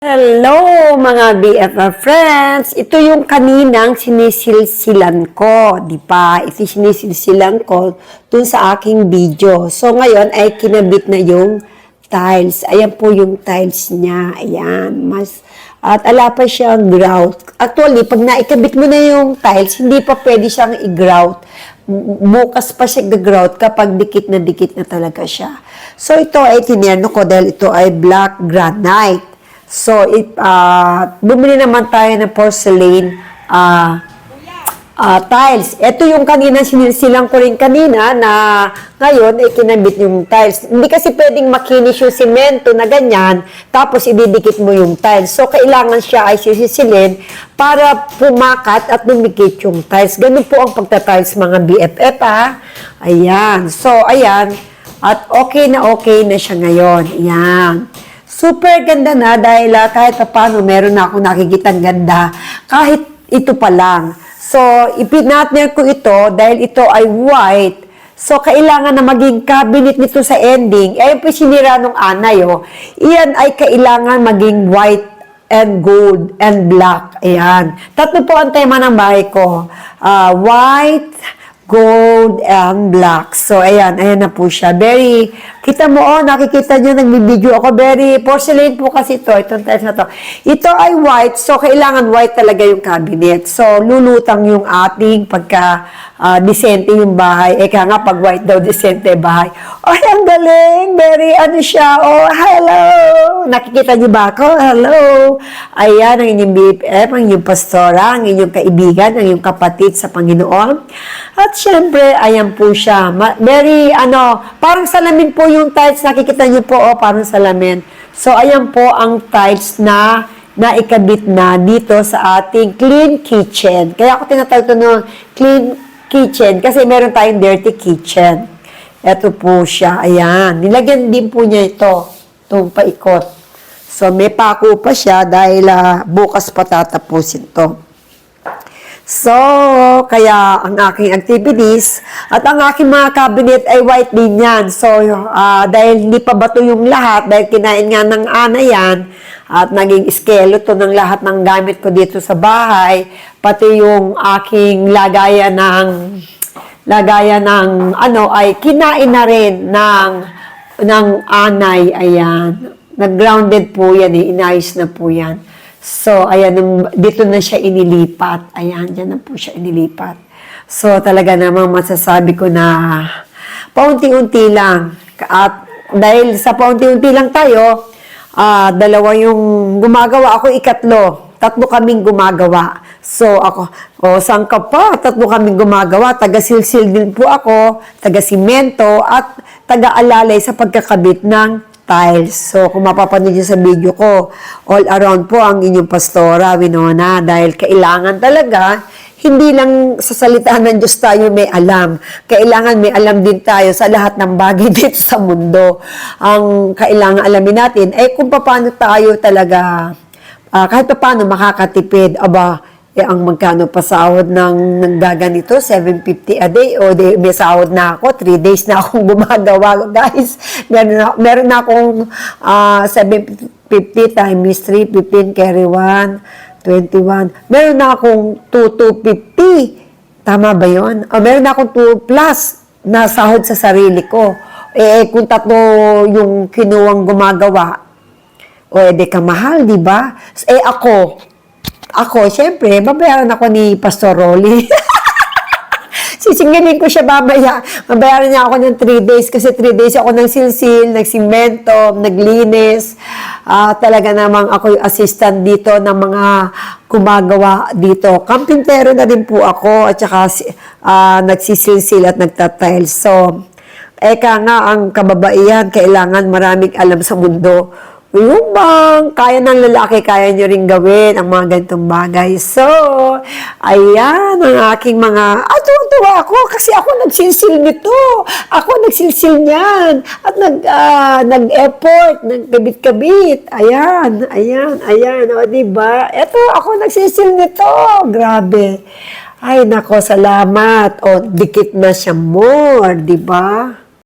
Hello mga BFF friends! Ito yung kaninang sinisilsilan ko, di ba? Ito sinisilsilan ko dun sa aking video. So ngayon ay kinabit na yung tiles. Ayan po yung tiles niya. Ayan. Mas, at ala pa siyang grout. Actually, pag naikabit mo na yung tiles, hindi pa pwede siyang i-grout. Bukas pa siya grout kapag dikit na dikit na talaga siya. So ito ay tinerno ko dahil ito ay black granite. So, it, uh, bumili naman tayo ng porcelain uh, uh, tiles. Ito yung kanina, sinilsilang ko rin kanina na ngayon ay kinabit yung tiles. Hindi kasi pwedeng makinis yung simento na ganyan, tapos ididikit mo yung tiles. So, kailangan siya ay sisisilin para pumakat at dumikit yung tiles. Ganun po ang pagtatiles mga BFF ha. Ayan. So, ayan. At okay na okay na siya ngayon. Ayan. Super ganda na dahil uh, kahit pa paano meron na ako nakikitang ganda kahit ito pa lang. So, ipinatner ko ito dahil ito ay white. So, kailangan na maging cabinet nito sa ending. Eh, po sinira nung anay, oh. Iyan ay kailangan maging white and gold and black. Ayan. Tatlo po ang tema ng bahay ko. Ah, white, gold, and black. So, ayan, ayan na po siya. Very, kita mo, oh, nakikita nyo, nagbibideo ako. Very, porcelain po kasi ito, itong tiles na to. Ito ay white, so kailangan white talaga yung cabinet. So, lulutang yung ating pagka, ah, disente yung bahay. Eka nga, pag white daw, disente bahay. Ay, ang galing! Very, ano siya, oh, hello! Nakikita niyo ba ako? Hello! Ayan, ang inyong BFF, ang inyong pastora, ang inyong kaibigan, ang inyong kapatid sa Panginoon. At syempre, ayan po siya. Very, ano, parang salamin po yung tiles. Nakikita niyo po, oh, parang salamin. So, ayan po ang tiles na naikabit na dito sa ating clean kitchen. Kaya ako tinatawag ito ng clean kitchen kasi meron tayong dirty kitchen. Ito po siya. Ayan. Nilagyan din po niya ito. Itong paikot. So, may pako pa siya dahil ah, bukas pa tatapusin to. So, kaya ang aking activities at ang aking mga cabinet ay white din yan. So, ah, dahil hindi pa bato yung lahat, dahil kinain nga ng ana yan, at naging skeleton ng lahat ng gamit ko dito sa bahay, pati yung aking lagayan ng lagayan ng ano ay kinain na rin ng ng anay. Ayan. Nag-grounded po yan eh. Inayos na po yan so ayan dito na siya inilipat ayan dyan na po siya inilipat so talaga namang masasabi ko na paunti-unti lang at dahil sa paunti-unti lang tayo ah dalawa yung gumagawa ako ikatlo tatlo kaming gumagawa. So ako, o saan ka pa? Tatlo kaming gumagawa. Taga-silsil din po ako, taga-simento, at taga-alalay sa pagkakabit ng tiles. So kung mapapanood niyo sa video ko, all around po ang inyong pastora, Winona, dahil kailangan talaga hindi lang sa salita ng Diyos tayo may alam. Kailangan may alam din tayo sa lahat ng bagay dito sa mundo. Ang kailangan alamin natin ay kung paano tayo talaga Ah, kahit pa paano makakatipid, aba, eh, ang magkano pasahod ng, ng gaganito, 750 a day, o di, may sahod na ako, 3 days na akong gumagawa, guys. Meron na, meron na akong ah, 750 times 3, 15, carry 1, 21. Meron na akong 2, 250. Tama ba yun? O, meron na akong 2 plus na sahod sa sarili ko. Eh, kung tatlo yung kinuwang gumagawa, o edi ka mahal, di ba? Eh ako, ako, syempre, babayaran ako ni Pastor Rolly. Sisingilin ko siya mamaya. Mabayaran niya ako ng 3 days kasi 3 days ako ng silsil, nagsimento, naglinis. Ah, talaga namang ako yung assistant dito ng mga gumagawa dito. Kampintero na din po ako at saka ah, nagsisilsil at nagtatiles. So, eka nga ang kababaihan, kailangan maraming alam sa mundo. Yung bang kaya ng lalaki, kaya nyo rin gawin ang mga ganitong bagay. So, ayan ang aking mga, ah, tuwa ako kasi ako nagsilsil nito. Ako nagsilsil niyan. At nag, ah, nag-effort, nagkabit-kabit. Ayan, ayan, ayan. O, diba? Eto, ako nagsilsil nito. Grabe. Ay, nako, salamat. O, dikit na siya more, di ba?